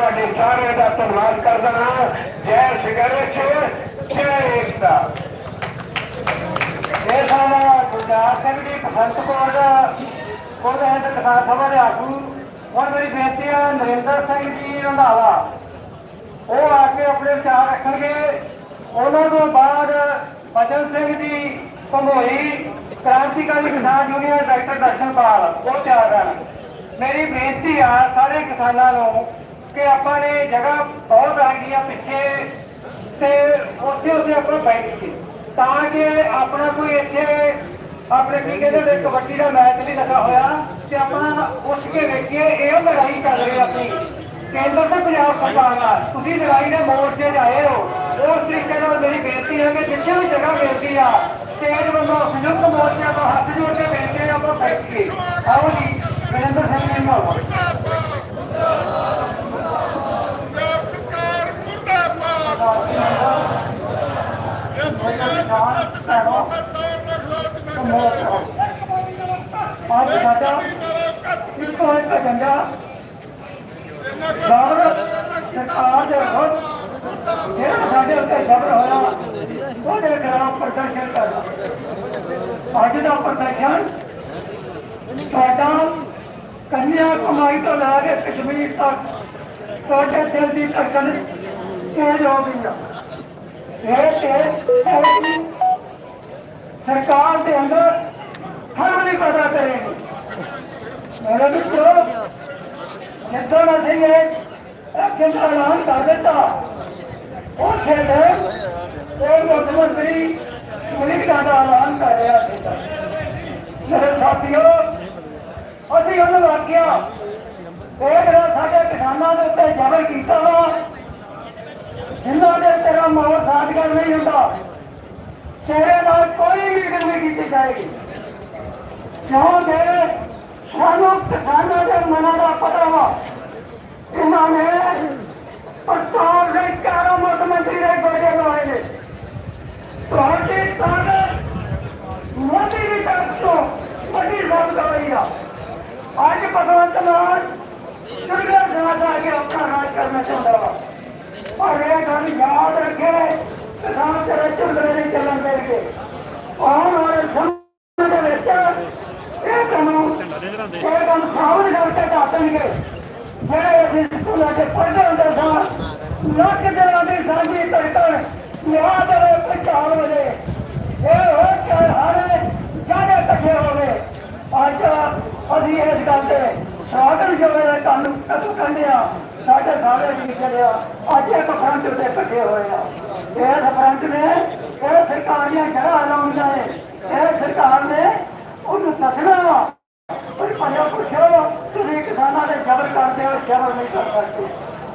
ਤੁਹਾਡੇ ਸਾਰਿਆਂ ਦਾ ਧੰਨਵਾਦ ਕਰਦਾ ਹਾਂ। ਜੈ ਸ਼ਿਕਰੇਸ਼ ਜੈ ਏਕਤਾ। ਇਹ ਸਾਡਾ ਗੁਰਦਾਸ ਸਿੰਘ ਜੀ ਪਸੰਦਪੁਰ ਉਹਦੇ ਹੈ ਤੇ ਕਿਸਾਨ ਸਭਾ ਦੇ ਆਗੂ। ਹੁਣ ਮੇਰੀ ਬੇਨਤੀ ਹੈ ਨਰਿੰਦਰ ਸਿੰਘ ਜੀ ਰੰਧਾਵਾ, ਉਹ ਆ ਕੇ ਆਪਣੇ ਵਿਚਾਰ ਰੱਖਣਗੇ। ਉਹਨਾਂ ਤੋਂ ਬਾਅਦ ਬਚਨ ਸਿੰਘ ਜੀ ਭੰਗੋਈ ਕ੍ਰਾਂਤੀਕਾਰੀ ਕਿਸਾਨ ਯੂਨੀਅਨ ਡਾਕਟਰ ਦਰਸ਼ਨਪਾਲ, ਉਹ ਤਿਆਰ ਹਨ ਮੇਰੀ ਬੇਨਤੀ ਆ, ਸਾਰੇ ਕਿਸਾਨਾਂ ਨੂੰ ਕਿ ਆਪਾਂ ਨੇ ਜਗ੍ਹਾ ਬਹੁਤ ਆ ਗਈਆਂ ਪਿੱਛੇ ਤੇ ਉੱਥੇ ਉੱਥੇ ਆਪਾਂ ਬੈਠੀਏ ਤਾਂ ਕਿ ਆਪਣਾ ਕੋਈ ਇੱਥੇ ਆਪਣੇ ਕੀ ਕਹਿੰਦੇ ਨੇ ਕਬੱਡੀ ਦਾ ਮੈਚ ਨਹੀਂ ਲੱਗਾ ਹੋਇਆ ਤੇ ਆਪਾਂ ਉੱਠ ਕੇ ਵੇਖੀਏ, ਇਹ ਲੜਾਈ ਚੱਲ ਰਹੀ ਆਪਣੀ। ਕੇਂਦਰ ਤੇ ਪੰਜਾਬ ਸਰਕਾਰ ਨਾਲ, ਤੁਸੀਂ ਲੜਾਈ ਦੇ ਮੋਰਚੇ 'ਚ ਆਏ ਹੋ। ਉਸ ਤਰੀਕੇ ਨਾਲ ਮੇਰੀ ਬੇਨਤੀ ਹੈ ਕਿ ਜਿੱਥੇ ਵੀ ਜਗ੍ਹਾ ਮਿਲਦੀ ਆ ਸਟੇਜ ਵੱਲੋਂ ਸੰਯੁਕਤ ਮੋਰਚੇ ਤੋਂ ਹੱਥ ਜੋੜ ਕੇ ਬੇਨਤੀ ਹੈ ਆਪਾਂ ਬੈਠੀਏ ਆਓ ਜੀ, ਨਰਿੰਦਰ ਸਿੰਘ ਜੀ ਨੂੰ ਪੰਜਾਬ ਸਰਕਾਰ ਮੁਰਦਾਬਾਦ ਇਹ ਦੁਨੀਆ ਦੀ ਤੱਕ ਅੱਜ ਸਾਡਾ ਇੱਕੋ ਇੱਕ ਏਜੰਡਾ ਭਾਰਤ ਸਰਕਾਰ ਦੇ ਵਿਰੁੱਧ ਜਿਹੜਾ ਸਾਡੇ ਉੱਤੇ ਜ਼ਬਰ ਹੋਇਆ ਉਹਦੇ ਖਿਲਾਫ ਪ੍ਰਦਰਸ਼ਨ ਕਰਨਾ ਅੱਜ ਦਾ ਪ੍ਰਦਰਸ਼ਨ ਸਾਡਾ ਕੰਨਿਆ ਕਮਾਈ ਤੋਂ ਲੈ ਕੇ ਕਸ਼ਮੀਰ ਤੱਕ ਤੁਹਾਡੇ ਦਿਲ ਦੀ ਧੜਕਣ ਤੇਜ਼ ਹੋ ਗਈ ਆ। ਇਹ ਤੇ ਸਰਕਾਰ ਦੇ ਅੰਦਰ ਹਰ ਵੇਲੇ ਪੈਦਾ ਕਰੇਗੀ ਮੇਰੇ ਮਿੱਤਰੋ ਜਿੱਦਾਂ ਅਸੀਂ ਇਹ ਅਖਿਲ ਐਲਾਨ ਕਰ ਦਿੱਤਾ। ਉਹ ਛੇੜੇ ਇਹ ਮੁੱਖ ਮੰਤਰੀ ਅਮਰੀਕਾ ਦਾ ਐਲਾਨ ਕਰ ਰਿਹਾ ਸੀ। ਮੇਰੇ ਸਾਥੀਓ, ਅਸੀਂ ਉਹਨੂੰ ਆਖਿਆ, ਇਹ ਜਿਹੜਾ ਸਾਡੇ ਕਿਸਾਨਾਂ ਦੇ ਉੱਤੇ ਜ਼ਬਰ ਕੀਤਾ ਵਾ ਜਿਨ੍ਹਾਂ ਦੇ ਤੇਰਾ ਮਾਹੌਲ ਸਾਧਗਰ ਨਹੀਂ ਹੁੰਦਾ, ਤੇਰੇ ਨਾਲ ਕੋਈ ਮੀਟਿੰਗ ਨਹੀਂ ਕੀਤੀ ਜਾਏਗੀ। ਕਿਉਂਕਿ ਸਾਨੂੰ ਕਿਸਾਨਾਂ ਦੇ ਮਨਾਂ ਦਾ ਪਤਾ ਵਾ, ਇਹਨਾਂ ਨੇ ਪ੍ਰਤਾਪ ਸਿੰਘ ਕਾਰਾ ਮੁੱਖ ਮੰਤਰੀ ਦੇ ਗੋਡੇ ਲਵਾਏ ਨੇ। ਤੁਹਾਡੀ ਤਾਕਤ ਮੋਦੀ ਦੀ ਤਰਫ ਤੋਂ ਵੱਡੀ ਸਾਬਤ ਹੋ ਆ। ਅੱਜ ਭਗਵੰਤ ਮਾਨ ਚੰਗਾ ਸਾਥ ਆ ਕੇ ਆਪਣਾ ਰਾਜ ਕਰਨਾ ਚਾਹੁੰਦਾ ਪਰ ਇਹ ਗੱਲ ਯਾਦ ਰੱਖੇ ਕਿਸਾਨ ਤੇਰੇ ਝੁੰਡਲੇ ਨਹੀਂ ਚੱਲਣ ਦੇਣਗੇ। ਆਉਣ ਵਾਲੇ ਸਮੇਂ ਦੇ ਵਿੱਚ ਇਹ ਕੰਮ ਇਹ ਕੰਮ ਸਾਹਮਣੇ ਕਰਕੇ ਦੱਸਣਗੇ ਜਿਹੜੇ ਅਸੀਂ ਸਕੂਲਾਂ 'ਚ ਪੜ੍ਹਦੇ ਹੁੰਦੇ ਸਾਂ, ਲੱਖ ਦਿਨਾਂ ਦੀ ਸਾਂਝੀ ਧੜਕਣ ਯਾਦ ਰਹੇ ਪਛਾਣ ਵਜੇ। ਇਹ ਹੋ ਕੇ ਹਾਰੇ ਜਾਣੇ ਇਕੱਠੇ ਹੋਵੇ ਅੱਜ ਅਸੀਂ ਇਸ ਗੱਲ ਤੇ ਸਾਧਨ ਜੋਗੇ ਦਾ ਕੰਮ ਕਦੋਂ ਕਹਿੰਦੇ ਆ ਸਾਡੇ ਸਾਰੇ ਜੀ ਚਲਿਆ ਅੱਜ ਇੱਕ ਫਰੰਟ ਉੱਤੇ ਇਕੱਠੇ ਹੋਏ ਆ। ਇਸ ਫਰੰਟ ਨੇ, ਇਹ ਸਰਕਾਰ ਦੀਆਂ ਜੜ੍ਹਾਂ ਲਾਉਣੀਆਂ ਇਹ ਸਰਕਾਰ ਨੇ ਉਹਨੂੰ ਦੱਸਣਾ ਵਾ। ਪਰ ਪੰਜਾ ਪੁੱਛੋ, ਤੁਸੀਂ ਕਿਸਾਨਾਂ ਦੇ ਜ਼ਬਰ ਕਰਦੇ ਹੋ, ਜ਼ਬਰ ਨਹੀਂ ਕਰ ਸਕਦੇ।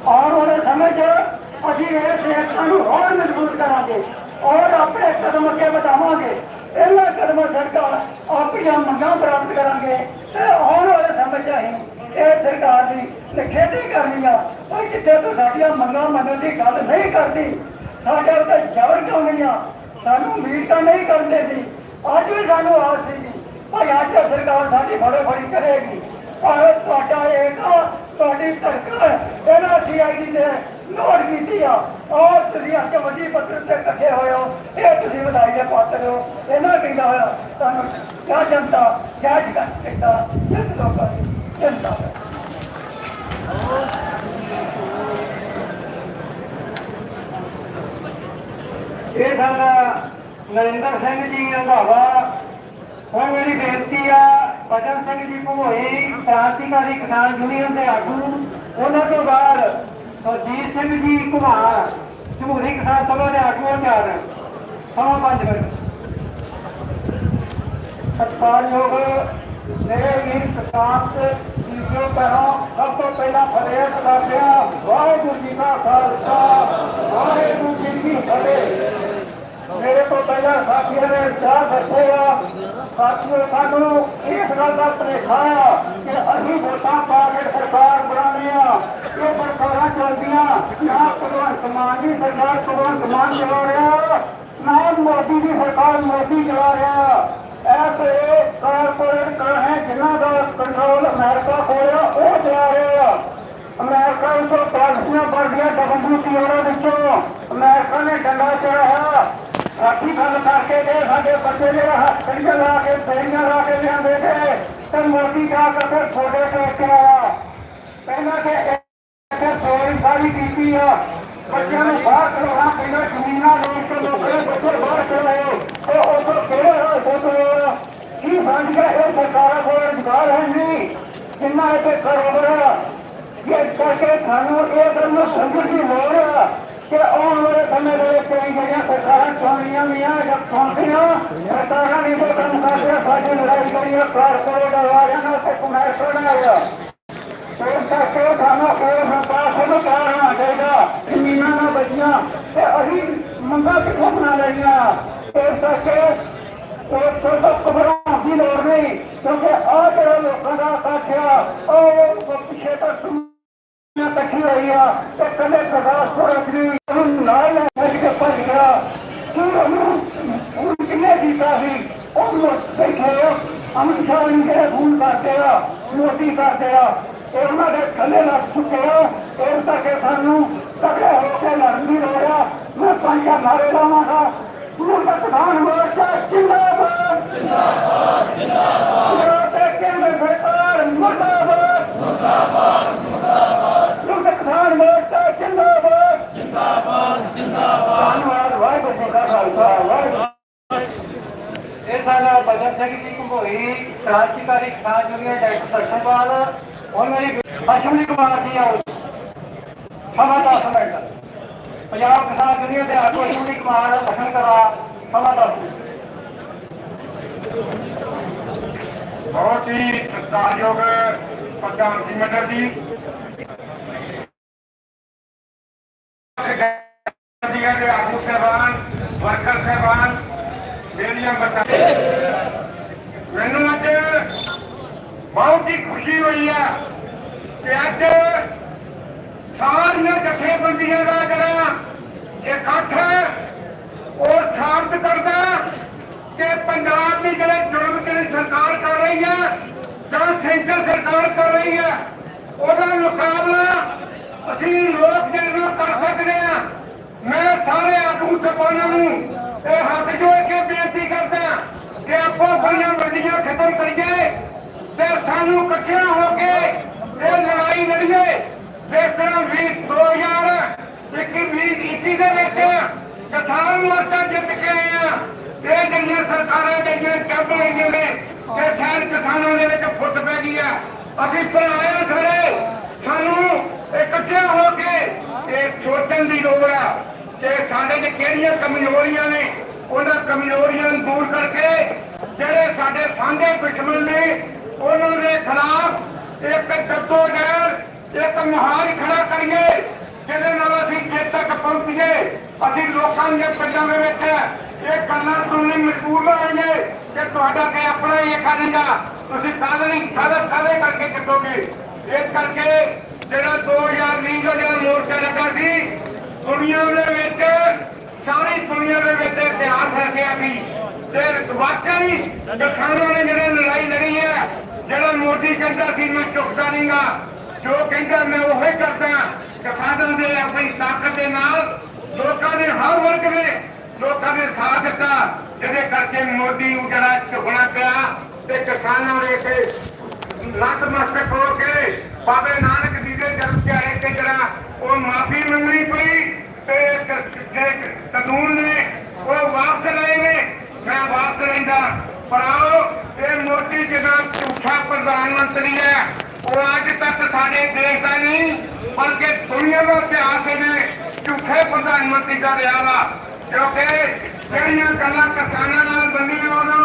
ਆਉਣ ਵਾਲੇ ਸਮੇਂ ਅਸੀਂ ਇਸ ਏਕਤਾ ਨੂੰ ਹੋਰ ਮਜ਼ਬੂਤ ਕਰਾਂਗੇ। ਔਰ ਆਪਣੇ ਕਦਮ ਅੱਗੇ ਵਧਾਵਾਂਗੇ। ਇਹਨਾਂ ਕਦਮਾਂ ਸਰਕਾਰ ਆਪਣੀਆਂ ਮੰਗਾਂ ਪ੍ਰਾਪਤ ਕਰਾਂਗੇ। ਤੇ ਆਉਣ ਵਾਲੇ ਸਮੇਂ 'ਚ ਅਸੀਂ ਇਹ ਸਰਕਾਰ ਦੀ ਨਿਖੇਧੀ ਕਰਨੀ ਆ ਪਰ ਜਿੱਥੇ ਤੋਂ ਸਾਡੀਆਂ ਮੰਗਾਂ ਮੰਨਣ ਦੀ ਗੱਲ ਨਹੀਂ ਕਰਦੀ। ਸਾਡੇ ਉੱਤੇ ਜ਼ਬਰ ਕਿਉਂ ਆ? ਸਾਨੂੰ ਉਮੀਦ ਤਾਂ ਨਹੀਂ ਕਰਦੇ ਸੀ। ਅੱਜ ਵੀ ਸਾਨੂੰ ਆਸ ਸੀ ਭਾਈ ਅੱਜ ਸਰਕਾਰ ਸਾਡੀ ਫੜੋ ਫੜੀ ਕਰੇਗੀ। ਪਰ ਤੁਹਾਡਾ ਇੱਕ ਤੁਹਾਡੀ ਸਰਕਾਰ ਇਹਨਾਂ ਸੀਆਈਡੀ ਨੇ ਨੋਟ ਕੀਤੀ ਆ। ਔਰ ਤੁਸੀਂ ਅੱਜ ਵੱਡੀ ਪੱਤਰ ਤੇ ਇਕੱਠੇ ਹੋਏ ਹੋ, ਇਹ ਤੁਸੀਂ ਵਧਾਈ ਦੇ ਪਾਤਰ ਹੋ ਇਹਨਾਂ ਕਹਿੰਦਾ ਹੋਇਆ ਤੁਹਾਨੂੰ ਕਿਆ ਜਨਤਾ ਕਿਆ ਜਨਤਾ ਜਿਸ ਲੋਕਾਂ ਦੀ ਜਨਤਾ ਇਹ ਸਾਡਾ ਨਰਿੰਦਰ ਸਿੰਘ ਜੀ ਰੰਧਾਵਾ ਹੁਣ ਮੇਰੀ ਬੇਨਤੀ ਆ ਬਚਨ ਸਿੰਘ ਜੀ ਭੋਈ, ਕ੍ਰਾਂਤੀਕਾਰੀ ਕਿਸਾਨ ਯੂਨੀਅਨ ਦੇ ਆਗੂ, ਉਹਨਾਂ ਤੋਂ ਬਾਅਦ ਸਰਜੀਤ ਸਿੰਘ ਜੀ ਕੁਮਾਰ ਜਮਹੂਰੀ ਕਿਸਾਨ ਸਭਾ ਦੇ ਆਗੂ ਹੋ ਸਮਾਂ ਪੰਜ ਮਿੰਟ। ਸਤਿਕਾਰਯੋਗ ਮੇਰੇ ਵੀਰ ਸਤਾਂਤ ਜੀਓ ਪਹਿਲਾਂ ਸਭ ਤੋਂ ਪਹਿਲਾਂ ਫਰੇਟ ਕਰਦੇ ਆ ਵਾਹਿਗੁਰੂ ਜੀ ਕਾ ਖਾਲਸਾ, ਵਾਹਿਗੁਰੂ ਜੀ ਕੀ ਫਤਿਹ। ਮੇਰੇ ਤੋਂ ਪਹਿਲਾਂ ਸਾਥੀਆਂ ਨੇ ਚਾਰ ਦੱਸਿਆ ਸਾਥੀਓ, ਸਾਨੂੰ ਇਸ ਗੱਲ ਦਾ ਭੁਲੇਖਾ ਕਿ ਅਸੀਂ ਵੋਟਾਂ ਪਾ ਕੇ ਸਰਕਾਰ ਬਣਾਉਣੀ ਆ ਇਹ ਸਰਕਾਰਾਂ ਨਾ ਭਗਵੰਤ ਮਾਨ ਦੀ ਸਰਕਾਰ ਭਗਵੰਤ ਮਾਨ ਚਲਾ ਰਿਹਾ, ਨਾ ਮੋਦੀ ਦੀ ਸਰਕਾਰ ਮੋਦੀ ਚਲਾ ਰਿਹਾ। ਐਸੇ ਕਾਰਪੋਰੇਟ ਕਰ ਹੈ ਜਿਨ੍ਹਾਂ ਦਾ ਕੰਟਰੋਲ ਅਮਰੀਕਾ ਕੋਲ ਆ, ਉਹ ਚਲਾ ਰਿਹਾ ਅਮਰੀਕਾ ਤੋਂ ਪਾਲਿਸੀਆਂ ਬਣਦੀਆਂ ਡਬਲਯੂਟੀਓ ਵਿੱਚੋਂ। ਅਮਰੀਕਾ ਨੇ ਡੰਡਾ ਚੜਾਇਆ ਸਾਥੀ ਗੱਲ ਕਰਕੇ ਦੇ ਸਾਡੇ ਬੱਚੇ ਜਿਹੜਾ ਹੱਥ ਲਾ ਕੇ ਫੇਰੀਆਂ ਲਾ ਕੇ ਲਿਆਂਦੇ ਨੇ ਤੇ ਮੋਦੀ ਜਾ ਕੇ ਫਿਰ ਛੋਟੇ ਟੇਕ ਕੇ ਆਇਆ। ਪਹਿਲਾਂ ਤੇ ਇੱਥੇ ਚੋਰੀ ਸਾਰੀ ਕੀਤੀ ਆ। ਬੱਚਿਆਂ ਨੂੰ ਬਾਹਰ ਕਢਾਉਣਾ ਪੈਂਦਾ ਜ਼ਮੀਨਾਂ ਦੇ ਕੇ ਲੋਕਾਂ ਦੇ ਬੱਚੇ ਬਾਹਰ ਕਢਾਏ ਉਹ ਉਦੋਂ ਕਿਹੜੇ ਹਾਲ ਤੋਂ ਕੀ ਬਣ ਗਿਆ ਇਹ ਸਰਕਾਰਾਂ ਕੋਲ ਰੁਜ਼ਗਾਰ ਹੈ ਨਹੀਂ ਜਿੰਨਾ ਇੱਥੇ ਕਾਰੋਬਾਰ ਇਸ ਕਰਕੇ ਸਾਨੂੰ ਇਹ ਗੱਲ ਨੂੰ ਸਮਝਣ ਦੀ ਲੋੜ ਆ ਕਿ ਆਉਣ ਵਾਲੇ ਸਮੇਂ ਦੇ ਵਿੱਚ ਇਹ ਜਿਹੜੀਆਂ ਸਰਕਾਰਾਂ ਚੋਣੀਆਂ ਮੀਆਂ ਜਾਂ ਚੌਂਕੀਆਂ ਸਰਕਾਰਾਂ ਨੇ ਜੋ ਕੰਮ ਕਰਦੇ ਸਾਡੀ ਲੜਾਈ ਕਰੀ ਆ ਕਾਰਪੋਰੇਟ ਵਾਲਿਆਂ ਨਾਲ ਤੇ ਕੁਮਾਰ ਸੋਣਾ ਇਸ ਕਰਕੇ ਸਾਨੂੰ ਇਹ ਸੰਪਾਸ ਨੂੰ ਕਰਨਾ ਚਾਹੀਦਾ, ਜ਼ਮੀਨਾਂ ਨਾਲ ਬਚੀਆਂ ਤੇ ਅਸੀਂ ਮੰਗਾ ਕਿੱਥੋਂ ਬਣਾ ਲਈਆਂ। ਇਸ ਕਰਕੇ ਉਹ ਤੋਂ ਘਬਰਾਉਣ ਦੀ ਲੋੜ ਨਹੀਂ, ਕਿਉਂਕਿ ਆਹ ਜਿਹੜਾ ਲੋਕਾਂ ਦਾ ਇਕੱਠ ਆ, ਉਹ ਪਿੱਛੇ ਤੱਕ ਮੈਂ ਇਕੱਠੀ ਹੋਈ ਆ, ਤੇ ਕੱਲੇ ਪ੍ਰਕਾਸ਼ ਪੁਰਖ ਦੀ ਨਾਲ ਲੈ ਕੇ ਭੱਜ ਗਿਆ। ਕਿ ਉਹਨੂੰ ਕਿੰਨੇ ਕੀਤਾ ਸੀ? ਉਹਨੂੰ ਬੈਠੇ ਅਮਿਤ ਸ਼ਾਹ ਨੇ ਜਿਹੜੇ ਫੋਨ ਕਰਦੇ ਆ, ਮੋਦੀ ਕਰਦੇ ਆ ਉਹਨਾਂ ਦੇ ਥੱਲੇ ਲੱਗ ਚੁੱਕੇ ਆ। ਇਸ ਕਰਕੇ ਸਾਨੂੰ ਤਕੜੇ ਹੋ ਕੇ ਲੜਨ ਦੀ ਮੈਂ ਪੰਜਾਂ ਨਾਰੇ ਲਾਵਾਂਗਾ। ਮੁਰਦਾ ਪ੍ਰਧਾਨ ਮੋਰਚਾ ਜਿੰਦਾਬਾਦ। ਜਿੰਦਾਬਾਦ ਜਿੰਦਾਬਾਦ ਤੇ ਕੇਂਦਰ ਸਰਕਾਰ ਮੁਰਦਾਬਾਦ। ਮੁਰਦਾ ਪ੍ਰਧਾਨ ਮੋਰਚਾ ਜਿੰਦਾਬਾਦ। ਜਿੰਦਾਬਾਦ ਜਿੰਦਾਬਾਦ ਵਾਹਿਗੁਰੂ ਜੀ ਕਾ ਖਾਲਸਾ, ਵਾਹਿਗੁਰੂ ਇਹ ਸਾਡਾ ਭਗਤ ਸਿੰਘ ਜੀ ਘੰਗੋਈ ਕ੍ਰਾਂਤੀਕਾਰੀ ਕਿਸਾਨ ਯੂਨੀਅਨ ਡਾਕਟਰ ਸਰਸ਼ਨਪਾਲ ਉਹਨਾਂ ਦੀ ਅਸ਼ਵਨੀ ਕੁਮਾਰ ਜੀ ਆਓ। ਸਮਾਂ 10 ਮਿੰਟ। ਪੰਜਾਬ ਕਿਸਾਨ ਯੂਨੀਅਨ ਦੇ ਆਗੂ ਅਸ਼ਵਨੀ ਕੁਮਾਰ ਲਖਨ ਕਰਾ, ਸਮਾਂ 10 ਬਹੁਤ ਹੀ ਸਤਿਕਾਰਯੋਗ ਪ੍ਰਧਾਨ ਜੀ ਮੰਡਲ ਜੀ। ਦੇ ਆਗੂ ਸਹਿਬਾਨ, ਵਰਕਰ ਸਹਿਬਾਨ, ਮੇਰੀਆਂ ਬੱਚਾ ਮੈਨੂੰ ਅੱਜ ਬਹੁਤ ਹੀ ਖੁਸ਼ੀ ਹੋਈ ਹੈ ਕਿ ਅੱਜ ਸਾਰੀਆਂ ਜਥੇਬੰਦੀਆਂ ਦਾ ਜਿਹੜਾ ਇਕੱਠ ਹੈ। ਉਹ ਸਾਬਤ ਕਰਦਾ ਕਿ ਪੰਜਾਬ ਦੀ ਜਿਹੜੇ ਜ਼ੁਲਮ ਜਿਹੜੀ ਸਰਕਾਰ ਕਰ ਰਹੀ ਹੈ, ਜਾਂ ਸੈਂਟਰ ਸਰਕਾਰ ਕਰ ਰਹੀ ਹੈ, ਉਹਦਾ ਮੁਕਾਬਲਾ ਅਸੀਂ ਲੋਕ ਜਿਹੜੇ ਕਰ ਸਕਦੇ ਆ ਮੈਂ ਸਾਰੇ ਆਗੂ ਸਭਾਵਾਂ ਨੂੰ ਇਹ ਹੱਥ ਜੋੜ ਕੇ ਬੇਨਤੀ ਕਰਦਾ ਕਿ ਆਪਾਂ ਆਪਣੀਆਂ ਵੱਡੀਆਂ ਖਤਮ ਕਰੀਏ ਤੇ ਸਾਨੂੰ ਇਕੱਠਿਆਂ ਹੋ ਕੇ ਇਹ ਲੜਾਈ ਲੜੀਏ। ਜਿਸ ਤਰ੍ਹਾਂ 20 2000 21 21 ਦੇ ਵਿੱਚ ਕਿਸਾਨ ਮੋਰਚਾ ਜਿੱਤ ਕੇ ਆਏ ਆ ਇਹ ਜਿਹੜੀਆਂ ਸਰਕਾਰਾਂ, ਜਿਹੜੀਆਂ ਚੱਲ ਰਹੀਆਂ ਨੇ ਤੇ ਸ਼ਾਇਦ ਕਿਸਾਨਾਂ ਦੇ ਵਿੱਚ ਫੁੱਟ ਪੈ ਗਈ ਆ। ਅਸੀਂ ਭਰਾਇਆ ਖੜੇ ਸਾਨੂੰ ਇਕੱਠੇ ਹੋ ਕੇ ਇਹ ਸੋਚਣ ਦੀ ਲੋੜ ਆ ਕਿ ਸਾਡੇ 'ਚ ਕਿਹੜੀਆਂ ਕਮਜ਼ੋਰੀਆਂ ਨੇ, ਉਹਨਾਂ ਕਮਜ਼ੋਰੀਆਂ ਨੂੰ ਦੂਰ ਕਰਕੇ ਜਿਹੜੇ ਸਾਡੇ ਸਾਂਝੇ ਦੁਸ਼ਮਣ ਨੇ, ਉਹਨਾਂ ਦੇ ਖਿਲਾਫ ਇੱਕ ਜੱਦੋਜਹਿਦ ਇੱਕ ਮੁਹਾਰ ਖੜਾ ਕਰੀਏ, ਜਿਹਦੇ ਨਾਲ ਅਸੀਂ ਜਿੱਤ ਤੱਕ ਪਹੁੰਚੀਏ। ਅਸੀਂ ਲੋਕਾਂ ਦੇ ਪਿੰਡਾਂ ਦੇ ਵਿੱਚ ਇਹ ਗੱਲਾਂ ਸੁਣਨ ਮਜਬੂਰ ਨਾ ਕਿ ਤੁਹਾਡਾ ਕਿ ਆਪਣਾ ਹੀ ਕਰੇਗਾ ਤੁਸੀਂ ਕਾਹਦੇ ਨਹੀਂ ਕਾਹਦੇ ਕਾਹਦੇ ਕਰਕੇ ਜਿੱਤੋਗੇ ਇਸ ਕਰਕੇ ਜਿਹੜਾ 2020 ਦਾ ਜਿਹੜਾ ਮੋਰਚਾ ਲੱਗਾ ਸੀ, ਦੁਨੀਆ ਦੇ ਵਿੱਚ, ਸਾਰੀ ਦੁਨੀਆ ਦੇ ਵਿੱਚ ਇਤਿਹਾਸ ਰੱਖਿਆ ਸੀ। ਤੇ ਵਾਕਈ ਕਿਸਾਨਾਂ ਨੇ ਜਿਹੜੇ ਲੜਾਈ ਲੜੀ ਹੈ, ਜਿਹੜਾ ਮੋਦੀ ਕਹਿੰਦਾ ਸੀ, ਮੈਂ ਝੁਕਦਾ ਨਹੀਂਗਾ ਜੋ ਕਹਿੰਦਾ ਮੈਂ ਉਹੀ ਕਰਦਾ। ਕਿਸਾਨਾਂ ਦੇ ਆਪਣੀ ਤਾਕਤ ਦੇ ਨਾਲ ਲੋਕਾਂ ਨੇ ਹਰ ਵਰਗ ਨੇ ਲੋਕਾਂ ਨੇ ਸਾਥ ਦਿੱਤਾ। ਜਿਹਦੇ ਕਰਕੇ ਮੋਦੀ ਨੂੰ ਜਿਹੜਾ ਝੁਕਣਾ ਪਿਆ ਤੇ ਕਿਸਾਨਾਂ ਦੇ ਤੇ ਲੱਤ ਮਸਤਕ ਹੋ ਕੇ ਬਾਬੇ ਨਾਨਕ ਜੀ ਦੇ ਜਨਮ ਦਿਹਾੜੇ ਤੇ ਜਿਹੜਾ ਉਹ ਮਾਫੀ ਮੰਗਣੀ ਪਈ ਤੇ ਜਿਹੜੇ ਕਾਨੂੰਨ ਨੇ, ਉਹ ਵਾਪਸ ਲਏ ਨੇ। ਮੈਂ ਵਾਪਸ ਲੈਂਦਾ ਪਰ ਆਓ ਇਹ ਮੋਦੀ ਜਿਹੜਾ ਝੂਠਾ ਪ੍ਰਧਾਨ ਮੰਤਰੀ ਹੈ। ਉਹ ਅੱਜ ਤੱਕ ਸਾਡੇ ਦੇਸ਼ ਦਾ ਨਹੀਂ, ਬਲਕਿ ਦੁਨੀਆ ਦਾ ਇਤਿਹਾਸ ਇਹਨੇ ਝੂਠੇ ਪ੍ਰਧਾਨ ਮੰਤਰੀ ਦਾ ਰਿਹਾ ਵਾ ਕਿਉਂਕਿ ਜਿਹੜੀਆਂ ਗੱਲਾਂ ਕਿਸਾਨਾਂ ਨਾਲ ਬੰਦੀਆਂ ਉਹਨਾਂ